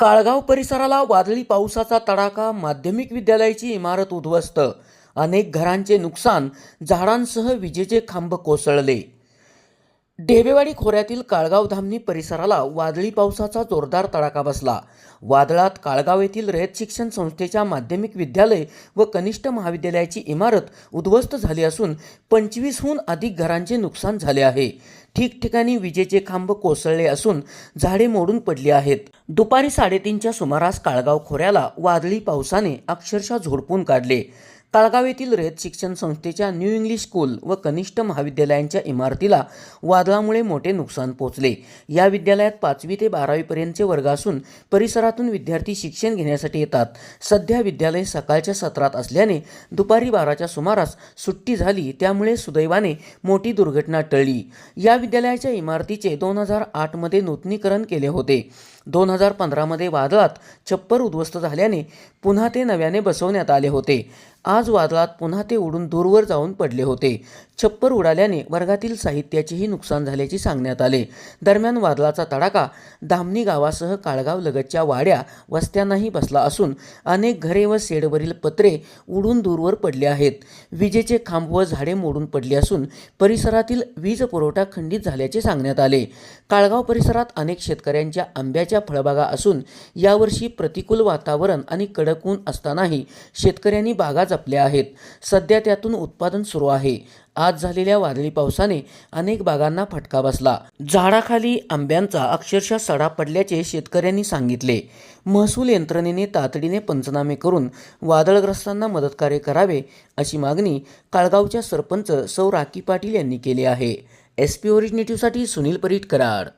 काळगाव परिसराला वादळी पावसाचा तडाखा माध्यमिक विद्यालयाची इमारत उद्ध्वस्त. अनेक घरांचे नुकसान झाडांसह विजेचे खांब कोसळले. ढेबेवाडी खोऱ्यातील काळगाव धामणी परिसराला वादळी पावसाचा जोरदार तडाखा बसला. वादळात काळगाव येथील रयत शिक्षण संस्थेच्या माध्यमिक विद्यालय व कनिष्ठ महाविद्यालयाची इमारत उद्ध्वस्त झाली असून पंचवीसहून अधिक घरांचे नुकसान झाले आहे. ठिकठिकाणी विजेचे खांब कोसळले असून झाडे मोडून पडली आहेत. दुपारी साडेतीनच्या सुमारास काळगाव खोऱ्याला वादळी पावसाने अक्षरशः झोडपून काढले. ताळगाव येथील रयत शिक्षण संस्थेच्या न्यू इंग्लिश स्कूल व कनिष्ठ महाविद्यालयांच्या इमारतीला वादळामुळे मोठे नुकसान पोचले. या विद्यालयात पाचवी ते बारावीपर्यंतचे वर्ग असून परिसरातून विद्यार्थी शिक्षण घेण्यासाठी येतात. सध्या विद्यालय सकाळच्या सत्रात असल्याने दुपारी बाराच्या सुमारास सुट्टी झाली त्यामुळे सुदैवाने मोठी दुर्घटना टळली. या विद्यालयाच्या इमारतीचे दोन हजार आठमध्ये नूतनीकरण केले होते. दोन हजार पंधरामध्ये वादळात छप्पर उद्ध्वस्त झाल्याने पुन्हा ते नव्याने बसवण्यात आले होते. आज वादळात पुन्हा ते उडून दूरवर जाऊन पडले होते. छप्पर उडाल्याने वर्गातील साहित्याचेही नुकसान झाल्याचे सांगण्यात आले. दरम्यान वादळाचा तडाखा धामणी गावासह काळगाव लगतच्या वाड्या वस्त्यांनाही बसला असून अनेक घरे व शेडवरील पत्रे उडून दूरवर पडले आहेत. विजेचे खांब व झाडे मोडून पडली असून परिसरातील वीज पुरवठा खंडित झाल्याचे सांगण्यात आले. काळगाव परिसरात अनेक शेतकऱ्यांच्या आंब्याच्या फळबागा असून यावर्षी प्रतिकूल वातावरण आणि कडक ऊन असतानाही शेतकऱ्यांनी बागा जपल्या आहेत. सध्या त्यातून उत्पादन सुरू आहे. आज झालेल्या वादळी पावसाने अनेक बागांना फटका बसला. झाडाखाली आंब्यांचा अक्षरशः सडा पडल्याचे शेतकऱ्यांनी सांगितले. महसूल यंत्रणेने तातडीने पंचनामे करून वादळग्रस्तांना मदतकार्य करावे अशी मागणी काळगावच्या सरपंच सौ राकी पाटील यांनी केली आहे. एस पी ओरिजिनेटिव्हसाठी सुनील परीट कराड.